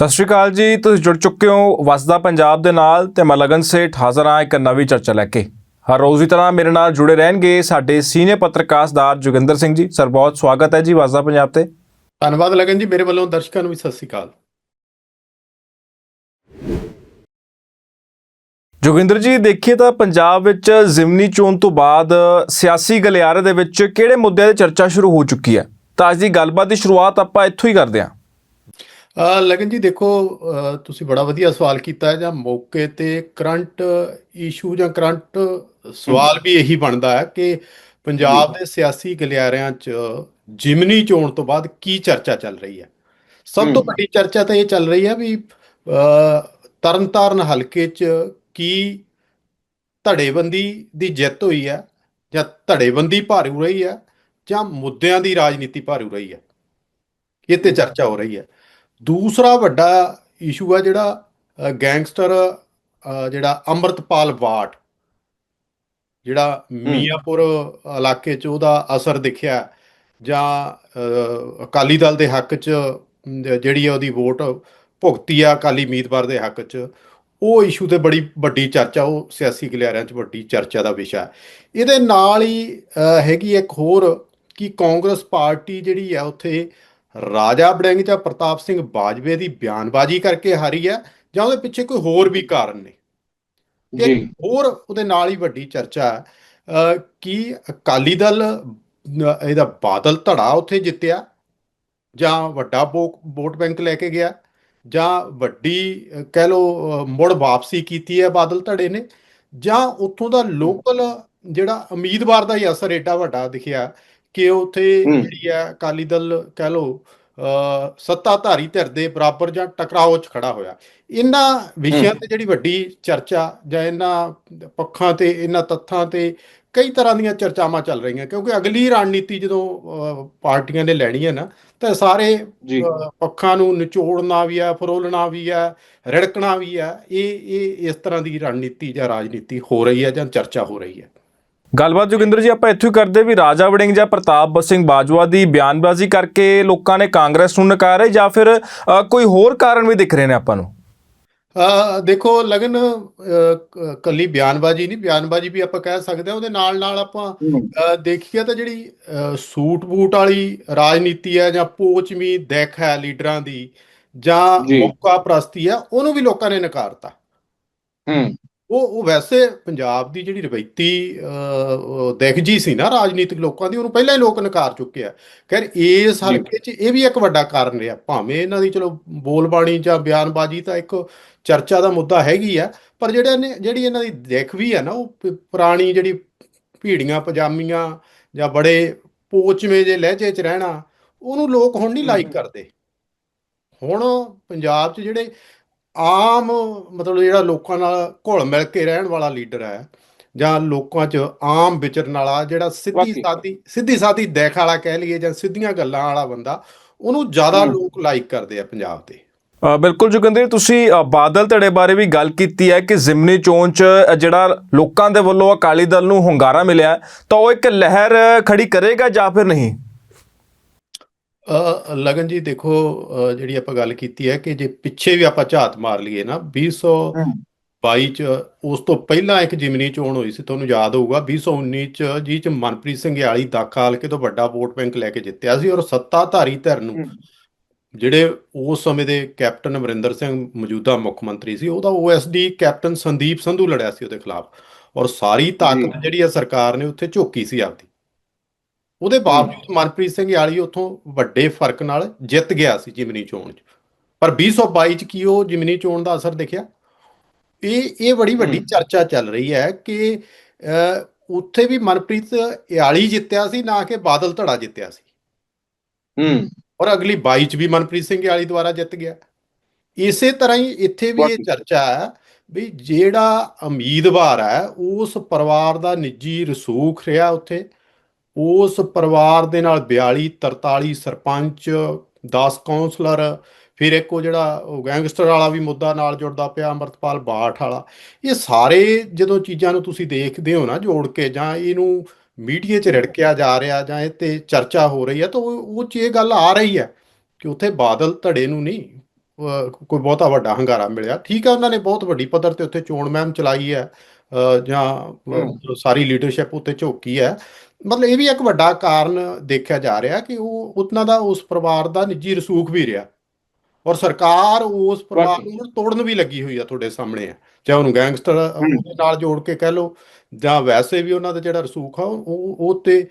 ਸਤਿ ਸ਼੍ਰੀ ਅਕਾਲ ਜੀ ਤੁਸੀਂ ਜੁੜ ਚੁੱਕੇ ਹੋ ਵਸਦਾ ਪੰਜਾਬ ਦੇ ਨਾਲ ਤੇ ਮੈਂ ਲਗਨ ਸੇਠ ਹਾਜ਼ਰ ਹਾਂ ਇੱਕ ਨਵੀਂ ਚਰਚਾ ਲੈ ਕੇ। ਹਰ ਰੋਜ਼ ਦੀ ਤਰ੍ਹਾਂ ਮੇਰੇ ਨਾਲ ਜੁੜੇ ਰਹਿਣਗੇ ਸਾਡੇ ਸੀਨੀਅਰ ਪੱਤਰਕਾਰਦਾਰ ਜੋਗਿੰਦਰ ਸਿੰਘ ਜੀ। ਸਰ ਬਹੁਤ ਸਵਾਗਤ ਹੈ ਜੀ ਵਸਦਾ ਪੰਜਾਬ ਤੇ। ਧੰਨਵਾਦ ਲਗਨ ਜੀ ਮੇਰੇ ਵੱਲੋਂ ਦਰਸ਼ਕਾਂ ਨੂੰ ਵੀ ਸਤਿ ਸ੍ਰੀ ਅਕਾਲ। ਜੋਗਿੰਦਰ ਜੀ ਦੇਖੀਏ ਤਾਂ ਪੰਜਾਬ ਵਿੱਚ ਜ਼ਿਮਨੀ ਚੋਣ ਤੋਂ ਬਾਅਦ ਸਿਆਸੀ ਗਲਿਆਰੇ ਦੇ ਵਿੱਚ ਕਿਹੜੇ ਮੁੱਦਿਆਂ ਦੀ ਚਰਚਾ ਸ਼ੁਰੂ ਹੋ ਚੁੱਕੀ ਹੈ? ਤਾਂ ਅੱਜ ਦੀ ਗੱਲਬਾਤ ਦੀ ਸ਼ੁਰੂਆਤ ਆਪਾਂ ਇੱਥੋਂ ਹੀ ਕਰਦੇ ਹਾਂ। ਲਗਨ ਜੀ ਦੇਖੋ ਤੁਸੀਂ ਬੜਾ ਵਧੀਆ ਸਵਾਲ ਕੀਤਾ ਜਾਂ ਮੌਕੇ ਤੇ ਕਰੰਟ ਇਸ਼ੂ ਜਾਂ ਕਰੰਟ ਸਵਾਲ ਵੀ ਇਹੀ ਬਣਦਾ ਹੈ ਕਿ ਪੰਜਾਬ ਦੇ ਸਿਆਸੀ ਗਲਿਆਰਿਆਂ 'ਚ ਜਿਮਨੀ ਚੋਣ ਤੋਂ ਬਾਅਦ ਕੀ ਚਰਚਾ ਚੱਲ ਰਹੀ ਹੈ? ਸਭ ਤੋਂ ਵੱਡੀ ਚਰਚਾ ਤਾਂ ਇਹ ਚੱਲ ਰਹੀ ਹੈ ਵੀ ਤਰਨਤਾਰਨ ਹਲਕੇ 'ਚ ਕੀ ਧੜੇਬੰਦੀ ਦੀ ਜਿੱਤ ਹੋਈ ਹੈ ਜਾਂ ਧੜੇਬੰਦੀ ਭਾਰੂ ਰਹੀ ਹੈ ਜਾਂ ਮੁੱਦਿਆਂ ਦੀ ਰਾਜਨੀਤੀ ਭਾਰੂ ਰਹੀ ਹੈ ਇਹ ਤੇ ਚਰਚਾ ਹੋ ਰਹੀ ਹੈ। ਦੂਸਰਾ ਵੱਡਾ ਇਸ਼ੂ ਹੈ ਜਿਹੜਾ ਗੈਂਗਸਟਰ ਜਿਹੜਾ ਅੰਮ੍ਰਿਤਪਾਲ ਬਾਟ ਜਿਹੜਾ ਮੀਆਂਪੁਰ ਇਲਾਕੇ 'ਚ ਉਹਦਾ ਅਸਰ ਦਿਖਿਆ ਜਾਂ ਅਕਾਲੀ ਦਲ ਦੇ ਹੱਕ 'ਚ ਜਿਹੜੀ ਹੈ ਉਹਦੀ ਵੋਟ ਭੁਗਤੀ ਆ ਅਕਾਲੀ ਉਮੀਦਵਾਰ ਦੇ ਹੱਕ 'ਚ ਉਹ ਇਸ਼ੂ ਤੇ ਬੜੀ ਵੱਡੀ ਚਰਚਾ ਉਹ ਸਿਆਸੀ ਗਲਿਆਰਿਆਂ 'ਚ ਵੱਡੀ ਚਰਚਾ ਦਾ ਵਿਸ਼ਾ ਇਹਦੇ ਨਾਲ ਹੀ ਹੈਗੀ ਇੱਕ ਹੋਰ ਕਿ ਕਾਂਗਰਸ ਪਾਰਟੀ ਜਿਹੜੀ ਹੈ ਉੱਥੇ ਰਾਜਾ ਵੜਿੰਗ ਜਾਂ ਪ੍ਰਤਾਪ ਸਿੰਘ ਬਾਜਵੇ ਦੀ ਬਿਆਨਬਾਜ਼ੀ ਕਰਕੇ ਹਾਰੀ ਹੈ ਜਾਂ ਉਹਦੇ ਪਿੱਛੇ ਕੋਈ ਹੋਰ ਵੀ ਕਾਰਨ ਨੇ? ਇੱਕ ਹੋਰ ਉਹਦੇ ਨਾਲ ਹੀ ਵੱਡੀ ਚਰਚਾ ਕਿ ਅਕਾਲੀ ਦਲ ਇਹਦਾ ਬਾਦਲ ਧੜਾ ਉੱਥੇ ਜਿੱਤਿਆ? ਜਾਂ ਵੱਡਾ ਵੋਟ ਬੈਂਕ ਲੈ ਕੇ ਗਿਆ? ਜਾਂ ਵੱਡੀ ਕਹਿ ਲਓ ਅ, ਮੁੜ ਵਾਪਸੀ ਕੀਤੀ ਹੈ ਬਾਦਲ ਧੜੇ ਨੇ? ਜਾਂ ਉੱਥੋਂ ਦਾ ਲੋਕਲ ਜਿਹੜਾ ਉਮੀਦਵਾਰ ਦਾ ਹੀ ਅਸਰ ਏਡਾ ਵੱਡਾ ਦਿਖਿਆ ਕਿ ਉੱਥੇ। ਜਿਹੜੀ ਹੈ ਅਕਾਲੀ ਦਲ ਕਹਿ ਅ, ਸੱਤਾਧਾਰੀ ਧਿਰ ਦੇ ਬਰਾਬਰ ਜਾਂ ਟਕਰਾਓ 'ਚ ਖੜਾ ਹੋਇਆ। ਇਹਨਾਂ ਵਿਸ਼ਿਆਂ ਤੇ ਜਿਹੜੀ ਵੱਡੀ ਚਰਚਾ ਜਾਂ ਇਹਨਾਂ ਪੱਖਾਂ ਤੇ ਇਹਨਾਂ ਤੱਥਾਂ ਤੇ ਕਈ ਤਰ੍ਹਾਂ ਦੀਆਂ ਚਰਚਾਵਾਂ ਚੱਲ ਰਹੀਆਂ ਕਿਉਂਕਿ ਅਗਲੀ ਰਣਨੀਤੀ ਜਦੋਂ ਪਾਰਟੀਆਂ ਨੇ ਲੈਣੀ ਹੈ ਨਾ ਤਾਂ ਸਾਰੇ ਪੱਖਾਂ ਨੂੰ ਨਿਚੋੜਨਾ ਵੀ ਹੈ ਫਰੋਲਣਾ ਵੀ ਹੈ ਰਿੜਕਣਾ ਵੀ ਹੈ ਇਹ ਇਹ ਇਸ ਤਰ੍ਹਾਂ ਦੀ ਰਣਨੀਤੀ ਜਾਂ ਰਾਜਨੀਤੀ ਹੋ ਰਹੀ ਹੈ ਜਾਂ ਚਰਚਾ ਹੋ ਰਹੀ ਹੈ। ਗੱਲਬਾਤ ਜੋਗਿੰਦਰ ਜੀ ਆਪਾਂ ਇੱਥੋਂ ਹੀ ਕਰਦੇ ਵੀ ਰਾਜਾ ਵੜਿੰਗ ਜਾਂ ਪ੍ਰਤਾਪ ਸਿੰਘ ਬਾਜਵਾ ਦੀ ਬਿਆਨਬਾਜ਼ੀ ਕਰਕੇ ਲੋਕਾਂ ਨੇ ਕਾਂਗਰਸ ਨੂੰ ਨਕਾਰਿਆ ਜਾਂ ਫਿਰ ਕੋਈ ਹੋਰ ਕਾਰਨ ਵੀ ਦਿਖ ਰਹੇ ਨੇ ਆਪਾਂ ਨੂੰ? ਦੇਖੋ ਲਗਨ ਕੱਲੀ ਬਿਆਨਬਾਜ਼ੀ ਨਹੀਂ ਬਿਆਨਬਾਜ਼ੀ ਵੀ ਆਪਾਂ ਕਹਿ ਸਕਦੇ ਹਾਂ ਉਹਦੇ ਨਾਲ ਨਾਲ ਆਪਾਂ ਦੇਖੀਏ ਤਾਂ ਜਿਹੜੀ ਸੂਟ ਬੂਟ ਵਾਲੀ ਰਾਜਨੀਤੀ ਹੈ ਜਾਂ ਪੋਚਮੀ ਦੇਖ ਹੈ ਲੀਡਰਾਂ ਦੀ ਜਾਂ ਜੀ। ਮੌਕਾ ਪ੍ਰਸਤੀ ਹੈ ਉਹਨੂੰ ਵੀ ਲੋਕਾਂ ਨੇ ਨਕਾਰਤਾ। ਹੂੰ। ਉਹ ਉਹ ਵੈਸੇ ਪੰਜਾਬ ਦੀ ਜਿਹੜੀ ਰਵਾਇਤੀ ਅ, ਦੇਖ ਜੀ ਸੀ ਨਾ ਰਾਜਨੀਤਿਕ ਲੋਕਾਂ ਦੀ ਉਹਨੂੰ ਪਹਿਲਾਂ ਹੀ ਲੋਕ ਨਕਾਰ ਚੁੱਕੇ ਆ। ਖੈਰ ਇਸ। ਹਲਕੇ 'ਚ ਇਹ ਵੀ ਇੱਕ ਵੱਡਾ ਕਾਰਨ ਰਿਹਾ। ਭਾਵੇਂ ਇਹਨਾਂ ਦੀ ਚਲੋ ਬੋਲਬਾਣੀ ਜਾਂ ਬਿਆਨਬਾਜ਼ੀ ਤਾਂ ਇੱਕ ਚਰਚਾ ਦਾ ਮੁੱਦਾ ਹੈਗੀ ਆ ਪਰ ਜਿਹੜੇ ਨੇ ਜਿਹੜੀ ਇਹਨਾਂ ਦੀ ਦੇਖ ਵੀ ਹੈ ਨਾ ਉਹ ਪੁਰਾਣੀ ਜਿਹੜੀ ਭੀੜੀਆਂ ਪਜਾਮੀਆਂ ਜਾਂ ਬੜੇ ਪੋਚਵੇਂ ਜੇ ਲਹਿਜੇ 'ਚ ਰਹਿਣਾ ਉਹਨੂੰ ਲੋਕ ਹੁਣ ਨਹੀਂ ਲਾਈਕ ਕਰਦੇ। ਹੁਣ ਪੰਜਾਬ 'ਚ ਜਿਹੜੇ ਆਮ ਮਤਲਬ ਜਿਹੜਾ ਲੋਕਾਂ ਨਾਲ ਘੁਲ ਮਿਲ ਕੇ ਰਹਿਣ ਵਾਲਾ ਲੀਡਰ ਹੈ ਜਾਂ ਲੋਕਾਂ 'ਚ ਆਮ ਵਿਚਰਨ ਵਾਲਾ ਜਿਹੜਾ ਸਿੱਧੀ। ਸਾਦੀ ਸਿੱਧੀ ਸਾਦੀ ਦੇਖ ਵਾਲਾ ਕਹਿ ਲਈਏ ਜਾਂ ਸਿੱਧੀਆਂ ਗੱਲਾਂ ਵਾਲਾ ਬੰਦਾ ਉਹਨੂੰ ਜ਼ਿਆਦਾ। ਲੋਕ ਲਾਈਕ ਕਰਦੇ ਆ ਪੰਜਾਬ ਦੇ ਬਿਲਕੁਲ ਜੋਗਿੰਦਰ ਤੁਸੀਂ ਬਾਦਲ ਧੜੇ ਬਾਰੇ ਵੀ ਗੱਲ ਕੀਤੀ ਹੈ ਕਿ ਜ਼ਿਮਨੀ ਚੋਣ 'ਚ ਜਿਹੜਾ ਲੋਕਾਂ ਦੇ ਵੱਲੋਂ ਅਕਾਲੀ ਦਲ ਨੂੰ ਹੁੰਗਾਰਾ ਮਿਲਿਆ ਤਾਂ ਉਹ ਇੱਕ ਲਹਿਰ ਖੜੀ ਕਰੇਗਾ ਜਾਂ ਫਿਰ ਨਹੀਂ ਲਗਨ ਜੀ ਦੇਖੋ ਜਿਹੜੀ ਆਪਾਂ ਗੱਲ ਕੀਤੀ ਹੈ ਕਿ ਜੇ ਪਿੱਛੇ ਵੀ ਆਪਾਂ ਝਾਤ ਮਾਰ ਲਈਏ ਨਾ 2022 ਚ ਉਸ ਤੋਂ ਪਹਿਲਾਂ ਇੱਕ ਜਿਮਨੀ ਚੋਣ ਹੋਈ ਸੀ ਤੁਹਾਨੂੰ ਯਾਦ ਹੋਊਗਾ 2019 ਚ ਜੀ ਚ ਮਨਪ੍ਰੀਤ ਸਿੰਘ ਯਾਲੀ ਦਾਖਾ ਹਲਕੇ ਤੋਂ ਵੱਡਾ ਵੋਟ ਬੈਂਕ ਲੈ ਕੇ ਜਿੱਤਿਆ ਸੀ ਔਰ ਸੱਤਾਧਾਰੀ ਧਿਰ ਨੂੰ। ਜਿਹੜੇ ਉਸ ਸਮੇਂ ਦੇ ਕੈਪਟਨ ਅਮਰਿੰਦਰ ਸਿੰਘ ਮੌਜੂਦਾ ਮੁੱਖ ਮੰਤਰੀ ਸੀ ਉਹਦਾ ਓਐਸਡੀ ਕੈਪਟਨ ਸੰਦੀਪ ਸੰਧੂ ਲੜਿਆ ਸੀ ਉਹਦੇ ਖਿਲਾਫ ਔਰ ਸਾਰੀ ਤਾਕਤ ਜਿਹੜੀ ਹੈ ਸਰਕਾਰ ਨੇ ਉੱਥੇ ਝੋਕੀ ਸੀ ਆਪਦੀ। ਉਹਦੇ ਬਾਵਜੂਦ ਮਨਪ੍ਰੀਤ ਸਿੰਘ ਯਾਲੀ ਉੱਥੋਂ ਵੱਡੇ ਫ਼ਰਕ ਨਾਲ ਜਿੱਤ ਗਿਆ ਸੀ ਜਿਮਨੀ ਚੋਣ 'ਚ। ਪਰ 2022 'ਚ ਕੀ ਉਹ ਜਿਮਨੀ ਚੋਣ ਦਾ ਅਸਰ ਦਿਖਿਆ? ਇਹ ਇਹ ਬੜੀ ਵੱਡੀ। ਚਰਚਾ ਚੱਲ ਰਹੀ ਹੈ ਕਿ ਉੱਥੇ ਵੀ ਮਨਪ੍ਰੀਤ ਯਾਲੀ ਜਿੱਤਿਆ ਸੀ ਨਾ ਕਿ ਬਾਦਲ ਧੜਾ ਜਿੱਤਿਆ ਸੀ। ਹੂੰ। ਔਰ ਅਗਲੀ 22 ਚ ਵੀ ਮਨਪ੍ਰੀਤ ਸਿੰਘ ਯਾਲੀ ਦੁਆਰਾ ਜਿੱਤ ਗਿਆ। ਇਸੇ ਤਰ੍ਹਾਂ ਹੀ ਇੱਥੇ ਵੀ ਇਹ। ਚਰਚਾ ਹੈ ਵੀ ਜਿਹੜਾ ਉਮੀਦਵਾਰ ਹੈ ਉਸ ਪਰਿਵਾਰ ਦਾ ਨਿੱਜੀ ਰਸੂਖ ਰਿਹਾ ਉੱਥੇ। ਉਸ ਪਰਿਵਾਰ ਦੇ ਨਾਲ 42 43 ਸਰਪੰਚ 10 ਕਾਉਂਸਲਰ ਫਿਰ ਇੱਕ ਉਹ ਜਿਹੜਾ ਉਹ ਗੈਂਗਸਟਰ ਵਾਲਾ ਵੀ ਮੁੱਦਾ ਨਾਲ ਜੁੜਦਾ ਪਿਆ ਅੰਮ੍ਰਿਤਪਾਲ ਬਾਠ ਵਾਲਾ ਇਹ ਸਾਰੇ ਜਦੋਂ ਚੀਜ਼ਾਂ ਨੂੰ ਤੁਸੀਂ ਦੇਖਦੇ ਹੋ ਨਾ ਜੋੜ ਕੇ ਜਾਂ ਇਹਨੂੰ ਮੀਡੀਆ 'ਚ ਰੜਕਿਆ ਜਾ ਰਿਹਾ ਜਾਂ ਇਹ ਤੇ ਚਰਚਾ ਹੋ ਰਹੀ ਹੈ ਤਾਂ ਉਹ ਉਹ 'ਚ ਇਹ ਗੱਲ ਆ ਰਹੀ ਹੈ ਕਿ ਉੱਥੇ ਬਾਦਲ ਧੜੇ ਨੂੰ ਨਹੀਂ ਕੋਈ ਬਹੁਤਾ ਵੱਡਾ ਹੰਗਾਰਾ ਮਿਲਿਆ ਠੀਕ ਹੈ ਉਹਨਾਂ ਨੇ ਬਹੁਤ ਵੱਡੀ ਪੱਧਰ ਤੇ ਉੱਥੇ ਚੋਣ ਮੁਹਿੰਮ ਚਲਾਈ ਹੈ ਜਾਂ। ਸਾਰੀ ਲੀਡਰਸ਼ਿਪ ਉੱਤੇ ਝੋਕੀ ਹੈ ਮਤਲਬ ਇਹ ਵੀ ਇੱਕ ਵੱਡਾ ਕਾਰਨ ਦੇਖਿਆ ਜਾ ਰਿਹਾ ਕਿ ਉਹ ਉਹਨਾਂ ਦਾ ਉਸ ਪਰਿਵਾਰ ਦਾ ਨਿੱਜੀ ਰਸੂਖ ਵੀ ਰਿਹਾ ਔਰ ਸਰਕਾਰ ਉਸ ਪਰਿਵਾਰ। ਨੂੰ ਤੋੜਨ ਵੀ ਲੱਗੀ ਹੋਈ ਆ ਤੁਹਾਡੇ ਸਾਹਮਣੇ ਆ ਚਾਹੇ ਉਹਨੂੰ ਗੈਂਗਸਟਰ ਨਾਲ ਜੋੜ ਕੇ ਕਹਿ ਲਓ ਜਾਂ ਵੈਸੇ ਵੀ ਉਹਨਾਂ ਦਾ ਜਿਹੜਾ ਰਸੂਖ ਆ ਉਹ ਉਹ ਤੇ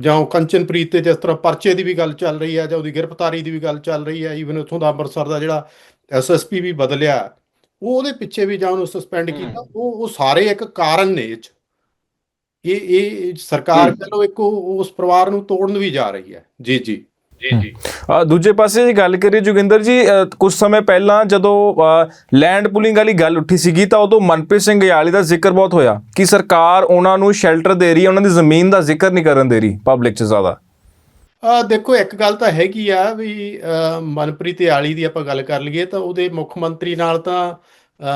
ਜਾਂ ਉਹ ਕੰਚਨਪ੍ਰੀਤ ਤੇ ਜਿਸ ਤਰ੍ਹਾਂ ਪਰਚੇ ਦੀ ਵੀ ਗੱਲ ਚੱਲ ਰਹੀ ਹੈ ਜਾਂ ਉਹਦੀ ਗ੍ਰਿਫਤਾਰੀ ਦੀ ਵੀ ਗੱਲ ਚੱਲ ਰਹੀ ਹੈ ਈਵਨ ਉੱਥੋਂ ਦਾ ਅੰਮ੍ਰਿਤਸਰ ਦਾ ਜਿਹੜਾ ਐਸਐਸਪੀ ਵੀ ਬਦਲਿਆ ਉਹ ਉਹਦੇ ਪਿੱਛੇ ਵੀ ਜਾਂ ਉਹਨੂੰ ਸਸਪੈਂਡ। ਕੀਤਾ ਉਹ ਉਹ ਸਾਰੇ ਇੱਕ ਕਾਰਨ ਨੇ ਇਹ 'ਚ ਇਹ ਇਹ ਸਰਕਾਰ ਹਮ। ਕਹਿ ਲਓ ਇੱਕ ਉਸ ਪਰਿਵਾਰ ਨੂੰ ਤੋੜਨ ਵੀ ਜਾ ਰਹੀ ਹੈ। ਜੀ ਜੀ। ਜੀ ਜੀ। ਦੂਜੇ ਪਾਸੇ ਜੇ ਗੱਲ ਕਰੀਏ ਜੋਗਿੰਦਰ ਜੀ ਕੁਝ ਸਮੇਂ ਪਹਿਲਾਂ ਜਦੋਂ ਲੈਂਡ ਪੁਲਿੰਗ ਵਾਲੀ ਗੱਲ ਉੱਠੀ ਸੀਗੀ ਤਾਂ ਉਦੋਂ ਮਨਪ੍ਰੀਤ ਸਿੰਘ ਯਾਲੀ ਦਾ ਜ਼ਿਕਰ ਬਹੁਤ ਹੋਇਆ ਕਿ ਸਰਕਾਰ ਉਹਨਾਂ ਨੂੰ ਸ਼ੈਲਟਰ ਦੇ ਰਹੀ ਹੈ ਉਹਨਾਂ ਦੀ ਜ਼ਮੀਨ ਦਾ ਜ਼ਿਕਰ ਨਹੀਂ ਕਰਨ ਦੇ ਰਹੀ ਪਬਲਿਕ 'ਚ ਜ਼ਿਆਦਾ। ਆ ਦੇਖੋ ਇੱਕ ਗੱਲ ਤਾਂ ਹੈਗੀ ਆ ਵੀ ਮਨਪ੍ਰੀਤ ਯਾਲੀ ਦੀ ਆਪਾਂ ਗੱਲ ਕਰ ਲਈਏ ਤਾਂ ਉਹਦੇ ਮੁੱਖ ਮੰਤਰੀ ਨਾਲ ਤਾਂ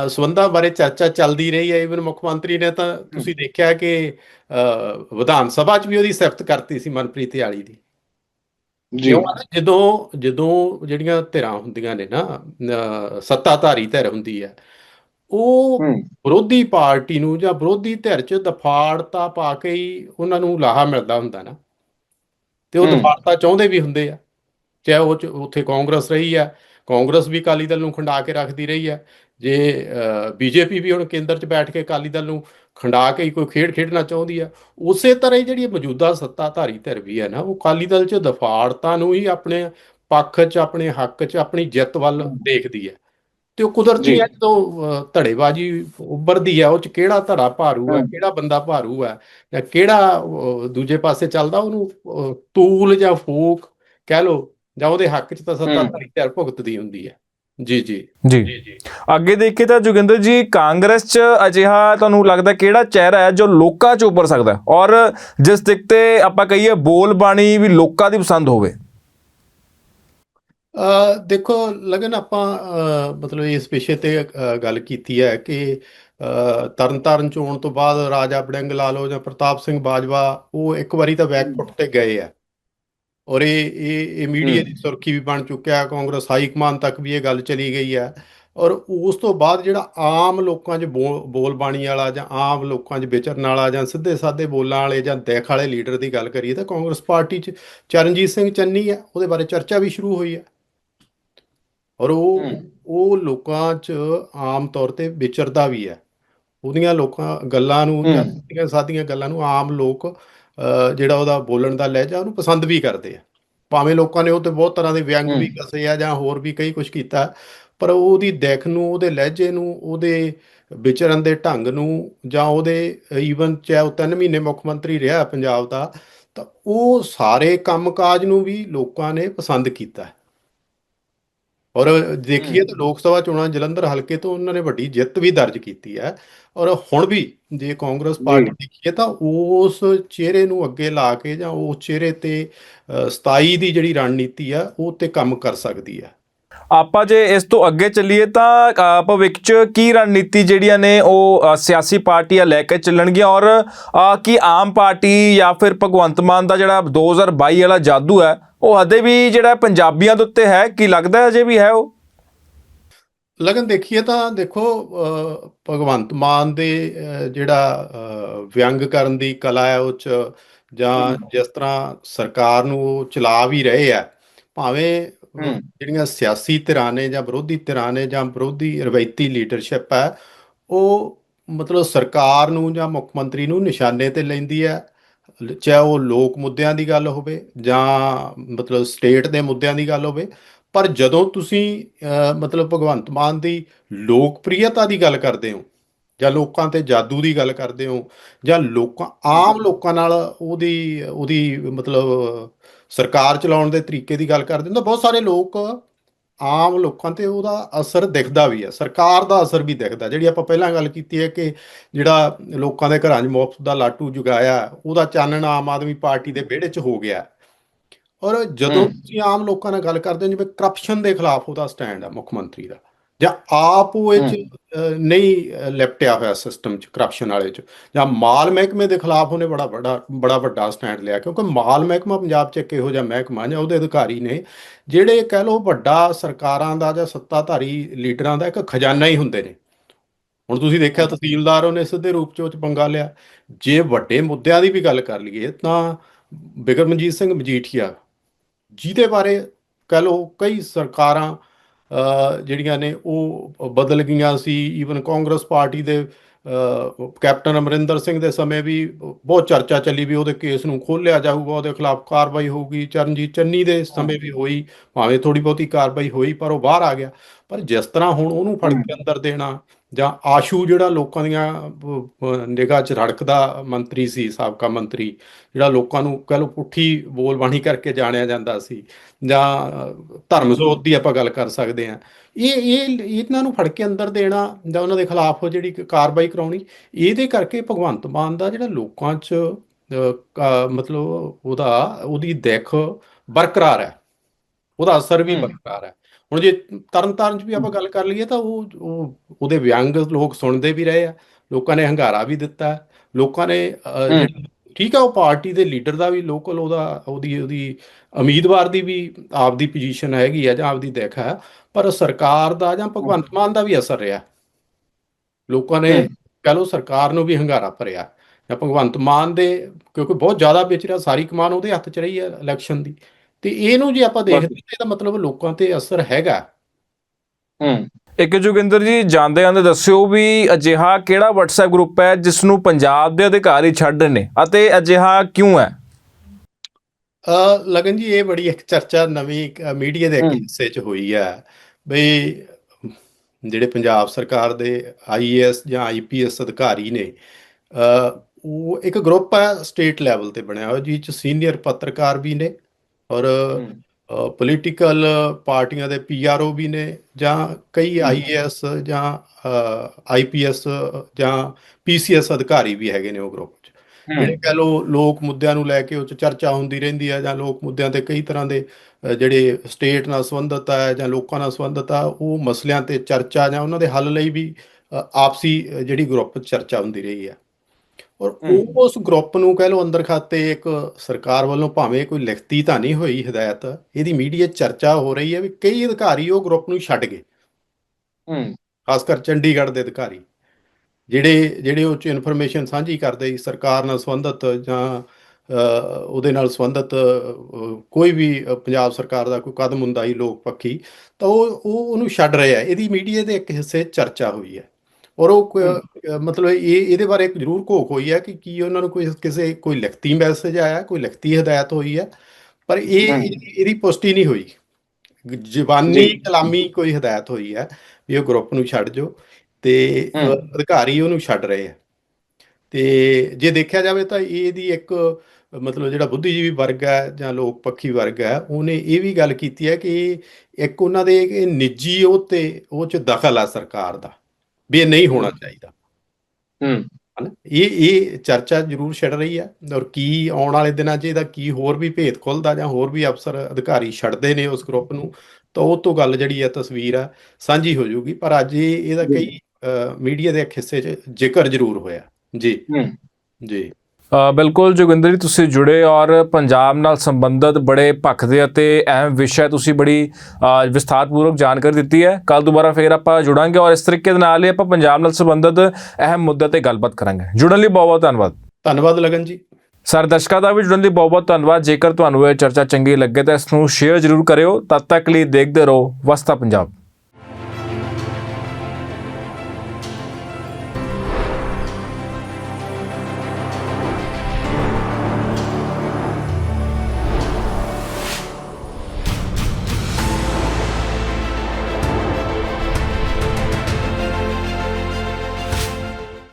ਸੰਬੰਧਾਂ ਬਾਰੇ ਚਰਚਾ ਚੱਲਦੀ ਰਹੀ ਹੈ। ਇਵਨ ਮੁੱਖ ਮੰਤਰੀ ਨੇ ਤਾਂ ਤੁਸੀਂ ਦੇਖਿਆ ਕਿ ਵਿਧਾਨ ਸਭਾ 'ਚ ਵੀ ਉਹਦੀ ਸਿਫਤ ਕਰਤੀ ਸੀ ਮਨਪ੍ਰੀਤ ਯਾਲੀ ਦੀ। ਜੀ। ਜਦੋਂ ਜਦੋਂ ਜਿਹੜੀਆਂ ਧਿਰਾਂ ਹੁੰਦੀਆਂ ਨੇ ਨਾ ਸੱਤਾਧਾਰੀ ਧਿਰ ਹੁੰਦੀ ਹੈ ਉਹ ਵਿਰੋਧੀ ਪਾਰਟੀ ਨੂੰ ਜਾਂ ਵਿਰੋਧੀ ਧਿਰ 'ਚ ਦਫਾੜਤਾ ਪਾ ਕੇ ਹੀ ਉਹਨਾਂ ਨੂੰ ਲਾਹਾ ਮਿਲਦਾ ਹੁੰਦਾ ਨਾ। ਤੇ ਉਹ। ਦਫਾੜਤਾ ਚਾਹੁੰਦੇ ਵੀ ਹੁੰਦੇ ਆ। ਚਾਹੇ ਉਹ ਉੱਥੇ ਕਾਂਗਰਸ ਰਹੀ ਆ ਕਾਂਗਰਸ ਵੀ ਅਕਾਲੀ ਦਲ ਨੂੰ ਖੰਡਾ ਕੇ ਰੱਖਦੀ ਰਹੀ ਆ ਜੇ ਬੀਜੇਪੀ ਵੀ ਹੁਣ ਕੇਂਦਰ 'ਚ ਬੈਠ ਕੇ ਅਕਾਲੀ ਦਲ ਨੂੰ ਖੰਡਾ ਕੇ ਕੋਈ ਖੇਡ ਖੇਡਣਾ ਚਾਹੁੰਦੀ ਆ ਉਸੇ ਤਰ੍ਹਾਂ ਹੀ ਜਿਹੜੀ ਮੌਜੂਦਾ ਸੱਤਾਧਾਰੀ ਧਿਰ ਵੀ ਹੈ ਨਾ ਉਹ ਅਕਾਲੀ ਦਲ 'ਚ ਦਫਾੜਤਾ ਨੂੰ ਹੀ ਆਪਣੇ ਪੱਖ 'ਚ ਆਪਣੇ ਹੱਕ 'ਚ ਆਪਣੀ ਜਿੱਤ ਵੱਲ ਦੇਖਦੀ ਹੈ ਤੇ ਉਹ ਕੁਦਰਤੀ। ਹੈ ਜਦੋਂ ਧੜੇਬਾਜ਼ੀ ਉੱਭਰਦੀ ਹੈ ਉਹ 'ਚ ਕਿਹੜਾ ਧੜਾ ਭਾਰੂ ਹੈ। ਕਿਹੜਾ ਬੰਦਾ ਭਾਰੂ ਹੈ ਜਾਂ ਕਿਹੜਾ ਦੂਜੇ ਪਾਸੇ ਚੱਲਦਾ ਉਹਨੂੰ ਤੂਲ ਜਾਂ ਫੂਕ ਕਹਿ ਲਓ ਜਾਂ ਉਹਦੇ ਹੱਕ 'ਚ ਤਾਂ ਸੱਤਾਧਾਰੀ ਧਿਰ ਭੁਗਤਦੀ ਹੁੰਦੀ ਹੈ ਜੀ ਜੀ। ਜੀ। ਅੱਗੇ ਦੇਖੀਏ ਤਾਂ ਜੋਗਿੰਦਰ ਜੀ ਕਾਂਗਰਸ 'ਚ ਅਜਿਹਾ ਤੁਹਾਨੂੰ ਲੱਗਦਾ ਕਿਹੜਾ ਚਿਹਰਾ ਹੈ ਜੋ ਲੋਕਾਂ 'ਚ ਉੱਭਰ ਸਕਦਾ ਔਰ ਜਿਸ ਦਿਕ ਤੇ ਆਪਾਂ ਕਹੀਏ ਬੋਲ ਬਾਣੀ ਵੀ ਲੋਕਾਂ ਦੀ ਪਸੰਦ ਹੋਵੇ। ਅ ਦੇਖੋ ਲਗਨ ਆਪਾਂ ਮਤਲਬ ਇਸ ਵਿਸ਼ੇ ਤੇ ਗੱਲ ਕੀਤੀ ਹੈ ਕਿ ਅ, ਤਰਨਤਾਰਨ ਚੋਣ ਤੋਂ ਬਾਅਦ ਰਾਜਾ ਵੜਿੰਗ ਲਾ ਲਓ ਜਾਂ ਪ੍ਰਤਾਪ ਸਿੰਘ ਬਾਜਵਾ ਉਹ ਇੱਕ ਵਾਰੀ ਤਾਂ ਬੈਕਫੁੱਟ ਤੇ ਗਏ ਆ। ਔਰ ਇਹ ਇਹ ਇਹ ਮੀਡੀਆ। ਦੀ ਸੁਰਖੀ ਵੀ ਬਣ ਚੁੱਕਿਆ ਕਾਂਗਰਸ ਹਾਈ ਕਮਾਨ ਤੱਕ ਵੀ ਇਹ ਗੱਲ ਚਲੀ ਗਈ ਹੈ ਔਰ ਉਸ ਤੋਂ ਬਾਅਦ ਜਿਹੜਾ ਆਮ ਲੋਕਾਂ 'ਚ ਬੋਲ ਬਾਣੀ ਵਾਲਾ ਜਾਂ ਆਮ ਲੋਕਾਂ 'ਚ ਵਿਚਰਨ ਵਾਲਾ ਜਾਂ ਸਿੱਧੇ ਸਾਦੇ ਬੋਲਾਂ ਵਾਲੇ ਜਾਂ ਦੇਖ ਵਾਲੇ ਲੀਡਰ ਦੀ ਗੱਲ ਕਰੀਏ ਤਾਂ ਕਾਂਗਰਸ ਪਾਰਟੀ 'ਚ ਚਰਨਜੀਤ ਸਿੰਘ ਚੰਨੀ ਹੈ ਉਹਦੇ ਬਾਰੇ ਚਰਚਾ ਵੀ ਸ਼ੁਰੂ ਹੋਈ ਹੈ ਔਰ ਉਹ। ਉਹ ਲੋਕਾਂ 'ਚ ਆਮ ਤੌਰ ਤੇ ਵਿਚਰਦਾ ਵੀ ਹੈ ਉਹਦੀਆਂ ਲੋਕਾਂ ਗੱਲਾਂ ਨੂੰ ਜਾਂ ਸਾਦੀਆਂ ਗੱਲਾਂ ਨੂੰ ਆਮ ਲੋਕ ਜਿਹੜਾ ਉਹਦਾ ਬੋਲਣ ਦਾ ਲਹਿਜਾ ਉਹਨੂੰ ਪਸੰਦ ਵੀ ਕਰਦੇ ਆ ਭਾਵੇਂ ਲੋਕਾਂ ਨੇ ਉਹ ਤੇ ਬਹੁਤ ਤਰ੍ਹਾਂ ਦੇ ਵਿਅੰਗ ਵੀ। ਕਸੇ ਆ ਜਾਂ ਹੋਰ ਵੀ ਕਈ ਕੁਝ ਕੀਤਾ ਪਰ ਉਹਦੀ ਦਿੱਖ ਨੂੰ ਉਹਦੇ ਲਹਿਜੇ ਨੂੰ ਉਹਦੇ ਵਿਚਰਨ ਦੇ ਢੰਗ ਨੂੰ ਜਾਂ ਉਹਦੇ ਈਵਨ ਚਾਹੇ ਉਹ ਤਿੰਨ ਮਹੀਨੇ ਮੁੱਖ ਮੰਤਰੀ ਰਿਹਾ ਪੰਜਾਬ ਦਾ ਤਾਂ ਉਹ ਸਾਰੇ ਕੰਮਕਾਜ ਨੂੰ ਵੀ ਲੋਕਾਂ ਨੇ ਪਸੰਦ ਕੀਤਾ ਔਰ ਦੇਖੀਏ। ਤਾਂ ਲੋਕ ਸਭਾ ਚੋਣਾਂ ਜਲੰਧਰ ਹਲਕੇ ਤੋਂ ਉਹਨਾਂ ਨੇ ਵੱਡੀ ਜਿੱਤ ਵੀ ਦਰਜ ਕੀਤੀ ਹੈ। ਔਰ ਹੁਣ ਵੀ ਜੇ ਕਾਂਗਰਸ ਪਾਰਟੀ ਦੇਖੀਏ ਤਾਂ ਉਸ ਚਿਹਰੇ ਨੂੰ ਅੱਗੇ ਲਾ ਕੇ ਜਾਂ ਉਸ ਚਿਹਰੇ ਤੇ ਅ, 27 ਦੀ ਜਿਹੜੀ ਰਣਨੀਤੀ ਆ ਉਹ ਤੇ ਕੰਮ ਕਰ ਸਕਦੀ ਹੈ। ਆਪਾਂ ਜੇ ਇਸ ਤੋਂ ਅੱਗੇ ਚੱਲੀਏ ਤਾਂ ਭਵਿੱਖ 'ਚ ਕੀ ਰਣਨੀਤੀ ਜਿਹੜੀਆਂ ਨੇ ਉਹ ਸਿਆਸੀ ਪਾਰਟੀਆਂ ਲੈ ਕੇ ਚੱਲਣਗੀਆਂ ਔਰ ਕੀ ਆਮ ਪਾਰਟੀ ਜਾਂ ਫਿਰ ਭਗਵੰਤ ਮਾਨ ਦਾ ਜਿਹੜਾ 2022 ਵਾਲਾ ਜਾਦੂ ਹੈ, ਉਹ ਹਦੇ ਵੀ ਜਿਹੜਾ ਪੰਜਾਬੀਆਂ ਦੇ ਉੱਤੇ ਹੈ, ਕੀ ਲੱਗਦਾ ਅਜੇ ਵੀ ਹੈ ਉਹ? ਲਗਨ ਦੇਖੀਏ ਤਾਂ ਦੇਖੋ ਭਗਵੰਤ ਮਾਨ ਦੇ ਜਿਹੜਾ ਵਿਅੰਗ ਕਰਨ ਦੀ ਕਲਾ ਹੈ ਉਹ ਚ ਜਾਂ ਜਿਸ ਤਰ੍ਹਾਂ ਸਰਕਾਰ ਨੂੰ ਉਹ ਚਲਾ ਵੀ ਰਹੇ ਆ ਭਾਵੇਂ ਜਿਹੜੀਆਂ ਸਿਆਸੀ ਧਿਰਾਂ ਨੇ ਜਾਂ ਵਿਰੋਧੀ ਧਿਰਾਂ ਨੇ ਜਾਂ ਵਿਰੋਧੀ ਰਵਾਇਤੀ ਲੀਡਰਸ਼ਿਪ ਹੈ ਉਹ ਮਤਲਬ ਸਰਕਾਰ ਨੂੰ ਜਾਂ ਮੁੱਖ ਮੰਤਰੀ ਨੂੰ ਨਿਸ਼ਾਨੇ ਤੇ ਲੈਂਦੀ ਹੈ ਚਾਹੇ ਉਹ ਲੋਕ ਮੁੱਦਿਆਂ ਦੀ ਗੱਲ ਹੋਵੇ ਜਾਂ ਮਤਲਬ ਸਟੇਟ ਦੇ ਮੁੱਦਿਆਂ ਦੀ ਗੱਲ ਹੋਵੇ ਪਰ ਜਦੋਂ ਤੁਸੀਂ ਮਤਲਬ ਭਗਵੰਤ ਮਾਨ ਦੀ ਲੋਕਪ੍ਰਿਯਤਾ ਦੀ ਗੱਲ ਕਰਦੇ ਹੋ ਜਾਂ ਲੋਕਾਂ ਤੇ ਜਾਦੂ ਦੀ ਗੱਲ ਕਰਦੇ ਹੋ ਜਾਂ ਲੋਕਾਂ ਆਮ ਲੋਕਾਂ ਨਾਲ ਉਹਦੀ ਉਹਦੀ ਮਤਲਬ ਸਰਕਾਰ ਚਲਾਉਣ ਦੇ ਤਰੀਕੇ ਦੀ ਗੱਲ ਕਰਦੇ ਹੋ ਤਾਂ ਬਹੁਤ ਸਾਰੇ ਲੋਕ ਆਮ ਲੋਕਾਂ ਤੇ ਉਹਦਾ ਅਸਰ ਦਿਖਦਾ ਵੀ ਹੈ ਸਰਕਾਰ ਦਾ ਅਸਰ ਵੀ ਦਿਖਦਾ। ਜਿਹੜੀ ਆਪਾਂ ਪਹਿਲਾਂ ਗੱਲ ਕੀਤੀ ਹੈ ਕਿ ਜਿਹੜਾ ਲੋਕਾਂ ਦੇ ਘਰਾਂ 'ਚ ਮੁਫਤ ਦਾ ਲਾਟੂ ਜੁਗਾਇਆ ਉਹਦਾ ਚਾਨਣ ਆਮ ਆਦਮੀ ਪਾਰਟੀ ਦੇ ਵਿਹੜੇ 'ਚ ਹੋ ਗਿਆ। ਔਰ ਜਦੋਂ। ਤੁਸੀਂ ਆਮ ਲੋਕਾਂ ਨਾਲ ਗੱਲ ਕਰਦੇ ਹੋ ਜਿਵੇਂ ਕਰਪਸ਼ਨ ਦੇ ਖਿਲਾਫ ਉਹਦਾ ਸਟੈਂਡ ਹੈ ਮੁੱਖ ਮੰਤਰੀ ਦਾ। ਜਾਂ ਆਪ ਉਹ ਇਹ 'ਚ ਨਹੀਂ ਲਿਪਟਿਆ ਹੋਇਆ ਸਿਸਟਮ 'ਚ ਕਰਪਸ਼ਨ ਵਾਲੇ 'ਚ। ਜਾਂ ਮਾਲ ਮਹਿਕਮੇ ਦੇ ਖਿਲਾਫ ਉਹਨੇ ਬੜਾ ਬੜਾ ਬੜਾ ਵੱਡਾ ਸਟੈਂਡ ਲਿਆ। ਕਿਉਂਕਿ ਮਾਲ ਮਹਿਕਮਾ ਪੰਜਾਬ 'ਚ ਇੱਕ ਇਹੋ ਜਿਹਾ ਮਹਿਕਮਾ ਜਾਂ ਉਹਦੇ ਅਧਿਕਾਰੀ ਨੇ ਜਿਹੜੇ ਕਹਿ ਲਓ ਵੱਡਾ ਸਰਕਾਰਾਂ ਦਾ ਜਾਂ ਸੱਤਾਧਾਰੀ ਲੀਡਰਾਂ ਦਾ ਇੱਕ ਖਜ਼ਾਨਾ ਹੀ ਹੁੰਦੇ ਨੇ। ਹੁਣ ਤੁਸੀਂ ਦੇਖਿਆ ਤਹਿਸੀਲਦਾਰ ਉਹਨੇ ਸਿੱਧੇ ਰੂਪ 'ਚ ਉਹ 'ਚ ਪੰਗਾ ਲਿਆ। ਜੇ ਵੱਡੇ ਮੁੱਦਿਆਂ ਦੀ ਵੀ ਗੱਲ ਕਰ ਲਈਏ ਤਾਂ ਬਿਕਰਮਜੀਤ ਸਿੰਘ ਮਜੀਠੀਆ ਜਿਹਦੇ ਬਾਰੇ ਕਹਿ ਲਓ ਕਈ ਸਰਕਾਰਾਂ ਜਿਹੜੀਆਂ ਨੇ ਉਹ ਬਦਲ ਗਈਆਂ ਸੀ। ਈਵਨ ਕਾਂਗਰਸ ਪਾਰਟੀ ਦੇ ਕੈਪਟਨ ਅਮਰਿੰਦਰ ਸਿੰਘ ਦੇ ਸਮੇਂ ਵੀ ਬਹੁਤ ਚਰਚਾ ਚੱਲੀ ਵੀ ਉਹਦੇ ਕੇਸ ਨੂੰ ਖੋਲ੍ਹਿਆ ਜਾਊਗਾ ਉਹਦੇ ਖਿਲਾਫ ਕਾਰਵਾਈ ਹੋਊਗੀ। ਚਰਨਜੀਤ ਚੰਨੀ ਦੇ ਸਮੇਂ ਵੀ ਹੋਈ ਭਾਵੇਂ ਥੋੜੀ ਬਹੁਤੀ ਕਾਰਵਾਈ ਹੋਈ ਪਰ ਉਹ ਬਾਹਰ ਆ ਗਿਆ। ਪਰ ਜਿਸ ਤਰ੍ਹਾਂ ਹੁਣ ਉਹਨੂੰ ਫੜ ਕੇ ਅੰਦਰ ਦੇਣਾ ਜਾਂ ਆਸ਼ੂ ਜਿਹੜਾ ਲੋਕਾਂ ਦੀਆਂ ਨਿਗਾਹ 'ਚ ਰੜਕਦਾ ਮੰਤਰੀ ਸੀ ਸਾਬਕਾ ਮੰਤਰੀ ਜਿਹੜਾ ਲੋਕਾਂ ਨੂੰ ਕਹਿ ਲਓ ਪੁੱਠੀ ਬੋਲਬਾਣੀ ਕਰਕੇ ਜਾਣਿਆ ਜਾਂਦਾ ਸੀ ਜਾਂ ਧਰਮਜੋਤ ਦੀ ਆਪਾਂ ਗੱਲ ਕਰ ਸਕਦੇ ਹਾਂ। ਇਹ ਇਹ ਇਹਨਾਂ ਨੂੰ ਫੜ ਕੇ ਅੰਦਰ ਦੇਣਾ ਜਾਂ ਉਹਨਾਂ ਦੇ ਖਿਲਾਫ ਜਿਹੜੀ ਕਾਰਵਾਈ ਕਰਾਉਣੀ ਇਹਦੇ ਕਰਕੇ ਭਗਵੰਤ ਮਾਨ ਦਾ ਜਿਹੜਾ ਲੋਕਾਂ 'ਚ ਮਤਲਬ ਉਹਦਾ ਉਹਦੀ ਦੇਖ ਬਰਕਰਾਰ ਹੈ। ਉਹਦਾ ਅਸਰ ਵੀ। ਬਰਕਰਾਰ ਹੈ। ਹੁਣ ਜੇ ਤਰਨਤਾਰਨ 'ਚ ਵੀ ਆਪਾਂ ਗੱਲ ਕਰ ਲਈਏ ਤਾਂ ਉਹ ਉਹ ਉਹਦੇ ਵਿਅੰਗ ਲੋਕ ਸੁਣਦੇ ਵੀ ਰਹੇ ਆ ਲੋਕਾਂ ਨੇ ਹੰਗਾਰਾ ਵੀ ਦਿੱਤਾ। ਲੋਕਾਂ ਨੇ ਠੀਕ ਆ ਉਹ ਪਾਰਟੀ ਦੇ ਲੀਡਰ ਦਾ ਵੀ ਲੋਕਲ ਉਹਦਾ ਉਹਦੀ ਉਹਦੀ ਉਮੀਦਵਾਰ ਦੀ ਵੀ ਆਪਦੀ ਪੋਜੀਸ਼ਨ ਹੈਗੀ ਆ ਜਾਂ ਆਪਦੀ ਦੇਖ ਹੈ ਪਰ ਸਰਕਾਰ ਦਾ ਜਾਂ ਭਗਵੰਤ ਮਾਨ ਦਾ ਵੀ ਅਸਰ ਰਿਹਾ ਲੋਕਾਂ ਨੇ। ਕਹ ਲਓ ਸਰਕਾਰ ਨੂੰ ਵੀ ਹੰਗਾਰਾ ਭਰਿਆ ਜਾਂ ਭਗਵੰਤ ਮਾਨ ਦੇ ਕਿਉਂਕਿ ਬਹੁਤ ਜ਼ਿਆਦਾ ਵਿਚ ਰਿਹਾ ਸਾਰੀ ਕਮਾਨ ਉਹਦੇ ਹੱਥ 'ਚ ਰਹੀ ਹੈ ਇਲੈਕਸ਼ਨ ਦੀ ਤੇ ਇਹਨੂੰ ਜੇ ਆਪਾਂ ਦੇਖਦੇ ਹਾਂ ਇਹਦਾ ਮਤਲਬ ਲੋਕਾਂ ਤੇ ਅਸਰ ਹੈਗਾ। ਹੂੰ। ਇੱਕ ਜੋਗਿੰਦਰ ਜੀ ਜਾਂਦੇ ਜਾਂਦੇ ਦੱਸਿਓ ਵੀ ਅਜਿਹਾ ਕਿਹੜਾ WhatsApp ਗਰੁੱਪ ਹੈ ਜਿਸ ਨੂੰ ਪੰਜਾਬ ਦੇ ਅਧਿਕਾਰੀ ਛੱਡ ਨੇ ਅਤੇ ਅਜਿਹਾ ਕਿਉਂ ਹੈ? ਅ ਲਗਨ ਜੀ ਇਹ ਬੜੀ ਇੱਕ ਚਰਚਾ ਨਵੀਂ ਮੀਡੀਆ ਦੇ ਇੱਕ। ਹਿੱਸੇ 'ਚ ਹੋਈ ਹੈ ਬਈ ਜਿਹੜੇ ਪੰਜਾਬ ਸਰਕਾਰ ਦੇ ਆਈਏਐਸ ਜਾਂ ਆਈਪੀਐਸ ਅਧਿਕਾਰੀ ਨੇ ਅ ਉਹ ਇੱਕ ਗਰੁੱਪ ਹੈ ਸਟੇਟ ਲੈਵਲ ਤੇ ਬਣਿਆ ਹੋਇਆ ਜਿਸ 'ਚ ਸੀਨੀਅਰ ਪੱਤਰਕਾਰ ਵੀ ਨੇ। ਔਰ ਪੋਲੀਟੀਕਲ ਪਾਰਟੀਆਂ ਦੇ ਪੀਆਰਓ ਵੀ ਨੇ ਜਾਂ ਕਈ। ਆਈਏਐਸ ਜਾਂ ਆਈਪੀਐਸ ਜਾਂ ਪੀਸੀਐਸ ਅਧਿਕਾਰੀ ਵੀ ਹੈਗੇ ਨੇ ਉਹ ਗਰੁੱਪ 'ਚ। ਜਿਹੜੇ ਕਹ ਲਓ ਲੋਕ ਮੁੱਦਿਆਂ ਨੂੰ ਲੈ ਕੇ ਉਹ 'ਚ ਚਰਚਾ ਹੁੰਦੀ ਰਹਿੰਦੀ ਹੈ ਜਾਂ ਲੋਕ ਮੁੱਦਿਆਂ ਤੇ ਕਈ ਤਰ੍ਹਾਂ ਦੇ ਜਿਹੜੇ ਸਟੇਟ ਨਾਲ ਸੰਬੰਧਿਤ ਹੈ ਜਾਂ ਲੋਕਾਂ ਨਾਲ ਸੰਬੰਧਿਤ ਆ ਉਹ ਮਸਲਿਆਂ ਤੇ ਚਰਚਾ ਜਾਂ ਉਹਨਾਂ ਦੇ ਹੱਲ ਲਈ ਵੀ ਆਪਸੀ ਜਿਹੜੀ ਗਰੁੱਪ ਚਰਚਾ ਹੁੰਦੀ ਰਹੀ ਹੈ ਔਰ ਉਸ ਗਰੁੱਪ ਨੂੰ ਕਹਿ ਲਓ ਅੰਦਰ ਖਾਤੇ ਇੱਕ ਸਰਕਾਰ ਵੱਲੋਂ ਭਾਵੇਂ ਕੋਈ ਲਿਖਤੀ ਤਾਂ ਨਹੀਂ ਹੋਈ ਹਦਾਇਤ ਇਹਦੀ ਮੀਡੀਆ ਚਰਚਾ ਹੋ ਰਹੀ ਹੈ ਵੀ ਕਈ ਅਧਿਕਾਰੀ ਉਹ ਗਰੁੱਪ ਨੂੰ ਛੱਡ ਗਏ। ਹੂੰ। ਖਾਸ ਕਰ ਚੰਡੀਗੜ੍ਹ ਦੇ ਅਧਿਕਾਰੀ ਜਿਹੜੇ ਜਿਹੜੇ ਉਹ ਚ ਇਨਫੋਰਮੇਸ਼ਨ ਸਾਂਝੀ ਕਰਦੇ ਸੀ ਸਰਕਾਰ ਨਾਲ ਸੰਬੰਧਿਤ ਜਾਂ ਉਹਦੇ ਨਾਲ ਸੰਬੰਧਿਤ ਕੋਈ ਵੀ ਪੰਜਾਬ ਸਰਕਾਰ ਦਾ ਕੋਈ ਕਦਮ ਹੁੰਦਾ ਸੀ ਲੋਕ ਪੱਖੀ ਤਾਂ ਉਹ ਉਹ ਉਹਨੂੰ ਛੱਡ ਰਹੇ ਇਹਦੀ ਮੀਡੀਆ ਦੇ ਇੱਕ ਹਿੱਸੇ ਚਰਚਾ ਹੋਈ ਹੈ। ਔਰ ਉਹ ਮਤਲਬ ਇਹ ਇਹਦੇ ਬਾਰੇ ਇੱਕ ਜ਼ਰੂਰ ਘੋਖ ਹੋਈ ਹੈ ਕਿ ਕੀ ਉਹਨਾਂ ਨੂੰ ਕੋਈ ਕਿਸੇ ਕੋਈ ਲਿਖਤੀ ਮੈਸੇਜ ਆਇਆ ਕੋਈ ਲਿਖਤੀ ਹਦਾਇਤ ਹੋਈ ਹੈ ਪਰ ਇਹ। ਇਹਦੀ ਪੁਸ਼ਟੀ ਨਹੀਂ ਹੋਈ ਜ਼ਬਾਨੀ ਜੀ। ਕਲਾਮੀ ਕੋਈ ਹਦਾਇਤ ਹੋਈ ਹੈ ਵੀ ਉਹ ਗਰੁੱਪ ਨੂੰ ਛੱਡ ਜੋ ਤੇ। ਅਧਿਕਾਰੀ ਉਹਨੂੰ ਛੱਡ ਰਹੇ ਆ ਤੇ ਜੇ ਦੇਖਿਆ ਜਾਵੇ ਤਾਂ ਇਹਦੀ ਇੱਕ ਮਤਲਬ ਜਿਹੜਾ ਬੁੱਧੀਜੀਵੀ ਵਰਗ ਹੈ ਜਾਂ ਲੋਕ ਪੱਖੀ ਵਰਗ ਹੈ ਉਹਨੇ ਇਹ ਵੀ ਗੱਲ ਕੀਤੀ ਹੈ ਕਿ ਇੱਕ ਉਹਨਾਂ ਦੇ ਨਿੱਜੀ ਉਹ ਤੇ ਉਹ ਚ ਦਖਲ ਆ ਸਰਕਾਰ ਦਾ ਵੀ ਇਹ ਨਹੀਂ ਹੋਣਾ ਚਾਹੀਦਾ। ਹੂੰ। ਇਹ ਇਹ ਚਰਚਾ ਜ਼ਰੂਰ ਛਿੜ ਰਹੀ ਹੈ ਔਰ ਕੀ ਆਉਣ ਵਾਲੇ ਦਿਨਾਂ 'ਚ ਇਹਦਾ ਕੀ ਹੋਰ ਵੀ ਭੇਤ ਖੁੱਲਦਾ ਜਾਂ ਹੋਰ ਵੀ ਅਫਸਰ ਅਧਿਕਾਰੀ ਛੱਡਦੇ ਨੇ ਉਸ ਗਰੁੱਪ ਨੂੰ ਤਾਂ ਉਹ ਤੋਂ ਗੱਲ ਜਿਹੜੀ ਹੈ ਤਸਵੀਰ ਆ ਸਾਂਝੀ ਹੋ ਜਾਊਗੀ। ਪਰ ਅੱਜ ਇਹ ਇਹਦਾ। ਕਈ ਮੀਡੀਆ ਦੇ ਹਿੱਸੇ 'ਚ ਜ਼ਿਕਰ ਜ਼ਰੂਰ ਹੋਇਆ। ਜੀ। ਹੂੰ। ਜੀ। ਬਿਲਕੁਲ ਜੋਗਿੰਦਰ ਜੀ ਤੁਸੀਂ ਜੁੜੇ ਔਰ ਪੰਜਾਬ ਨਾਲ ਸੰਬੰਧਿਤ ਬੜੇ ਭਖਦੇ ਅਤੇ ਅਹਿਮ ਵਿਸ਼ੇ ਤੁਸੀਂ ਬੜੀ ਅ, ਵਿਸਥਾਰਪੂਰਵਕ ਜਾਣਕਾਰੀ ਦਿੱਤੀ ਹੈ। ਕੱਲ ਦੁਬਾਰਾ ਫੇਰ ਆਪਾਂ ਜੁੜਾਂਗੇ ਔਰ ਇਸ ਤਰੀਕੇ ਦੇ ਨਾਲ ਹੀ ਆਪਾਂ ਪੰਜਾਬ ਨਾਲ ਸੰਬੰਧਿਤ ਅਹਿਮ ਮੁੱਦੇ ਤੇ ਗੱਲਬਾਤ ਕਰਾਂਗੇ। ਜੁੜਨ ਲਈ ਬਹੁਤ ਬਹੁਤ ਧੰਨਵਾਦ। ਧੰਨਵਾਦ ਲਗਨ ਜੀ। ਸਰ ਦਰਸ਼ਕਾਂ ਦਾ ਵੀ ਜੁੜਨ ਲਈ ਬਹੁਤ ਬਹੁਤ ਧੰਨਵਾਦ। ਜੇਕਰ ਤੁਹਾਨੂੰ ਇਹ ਚਰਚਾ ਚੰਗੀ ਲੱਗੇ ਤਾਂ ਇਸ ਨੂੰ ਸ਼ੇਅਰ ਜ਼ਰੂਰ ਕਰਿਓ। ਤਦ ਤੱਕ ਲਈ ਦੇਖਦੇ ਰਹੋ। ਵਸਤਾ ਪੰਜਾਬ।